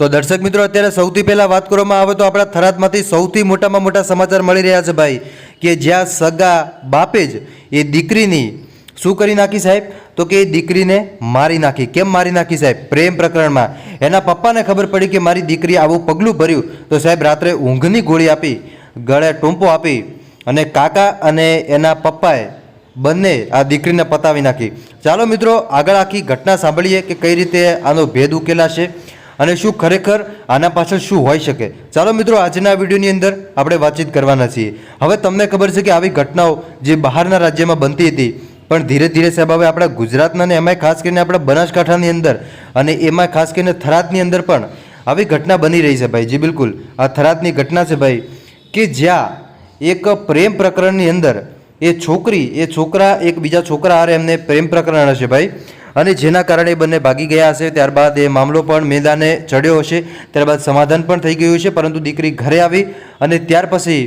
તો દર્શક મિત્રો, અત્યારે સૌથી પહેલાં વાત કરવામાં આવે તો આપણા થરાદમાંથી સૌથી મોટામાં મોટા સમાચાર મળી રહ્યા છે ભાઈ, કે જ્યાં સગા બાપે જ એ દીકરીની શું કરી નાખી સાહેબ? તો કે એ દીકરીને મારી નાખી. કેમ મારી નાખી સાહેબ? પ્રેમ પ્રકરણમાં. એના પપ્પાને ખબર પડી કે મારી દીકરી આવું પગલું ભર્યું. તો સાહેબ રાત્રે ઊંઘની ગોળી આપી, ગળે ટૂંપો આપી અને કાકા અને એના પપ્પાએ બંને આ દીકરીને પતાવી નાખી. ચાલો મિત્રો, આગળ આખી ઘટના સાંભળીએ કે કઈ રીતે આનો ભેદ ઉકેલાશે. અને શું ખરેખર આના પાછળ શું હોઈ શકે? ચાલો મિત્રો, આજના વિડીયોની અંદર આપણે વાતચીત કરવાના છીએ. હવે તમને ખબર છે કે આવી ઘટનાઓ જે બહારના રાજ્યમાં બનતી હતી, પણ ધીરે ધીરે સાહેબ, હવે આપણા ગુજરાતના અને એમાંય ખાસ કરીને આપણા બનાસકાંઠાની અંદર અને એમાં ખાસ કરીને થરાદની અંદર પણ આવી ઘટના બની રહી છે ભાઈ. જી બિલકુલ, આ થરાદની ઘટના છે ભાઈ, કે જ્યાં એક પ્રેમ પ્રકરણની અંદર એ છોકરી, એ છોકરા એક બીજા છોકરા હારે એમને પ્રેમ પ્રકરણ હશે ભાઈ. અને જેના કારણે બંને ભાગી ગયા હશે, ત્યારબાદ એ મામલો પણ મેદાને ચડ્યો હશે, ત્યારબાદ સમાધાન પણ થઈ ગયું છે, પરંતુ દીકરી ઘરે આવી અને ત્યાર પછી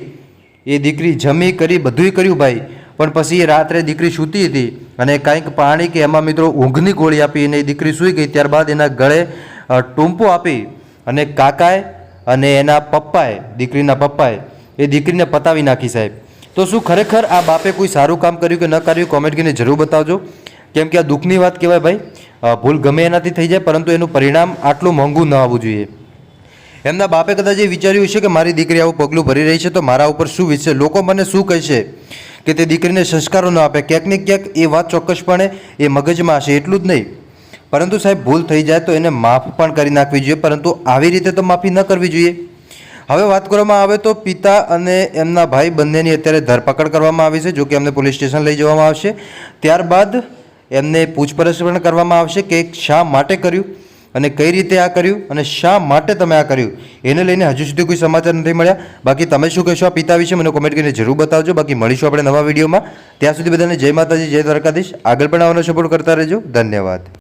એ દીકરી જમી કરી બધુંય કર્યું ભાઈ, પણ પછી રાત્રે દીકરી સૂતી હતી અને કાંઈક પાણી કે એમાં મિત્રો ઊંઘની ગોળી આપી અને દીકરી સૂઈ ગઈ, ત્યારબાદ એના ગળે ટૂંપો આપી અને કાકાએ અને એના પપ્પાએ, દીકરીના પપ્પાએ એ દીકરીને પતાવી નાખી સાહેબ. તો શું ખરેખર આ બાપે કોઈ સારું કામ કર્યું કે ન કર્યું, કોમેન્ટ કરીને જરૂર બતાવજો. કેમ કે આ દુઃખની વાત કહેવાય ભાઈ ભૂલ ગમે એનાથી થઈ જાય, પરંતુ એનું પરિણામ આટલું મોંઘું ન આવવું જોઈએ. એમના બાપે કદાચ એ વિચાર્યું છે કે મારી દીકરી આવું પગલું ભરી રહી છે, તો મારા ઉપર શું વિશે, લોકો મને શું કહેશે કે તે દીકરીને સંસ્કારો ન આપે? ક્યાંક ને ક્યાંક એ વાત ચોક્કસપણે એ મગજમાં હશે, એટલું જ નહીં. પરંતુ સાહેબ, ભૂલ થઈ જાય તો એને માફ પણ કરી નાખવી જોઈએ, પરંતુ આવી રીતે તો માફી ન કરવી જોઈએ. હવે વાત કરવામાં આવે તો પિતા અને એમના ભાઈ બંનેની અત્યારે ધરપકડ કરવામાં આવી છે જો કે એમને પોલીસ સ્ટેશન લઈ જવામાં આવશે. ત્યારબાદ એમને પૂછપરછ પણ કરવામાં આવશે કે શા માટે કર્યું અને કઈ રીતે આ કર્યું અને શા માટે તમે આ કર્યું. એને લઈને હજુ સુધી કોઈ સમાચાર નથી મળ્યા. બાકી તમે શું કહેશો આ પિતા વિશે મને કોમેન્ટ કરીને જરૂર બતાવજો. બાકી મળીશું આપણે નવા વિડીયોમાં. ત્યાં સુધી બધાને જય માતાજી, જય દ્વારકાધીશ. આગળ પણ આવવાનો સપોર્ટ કરતા રહેજો. ધન્યવાદ.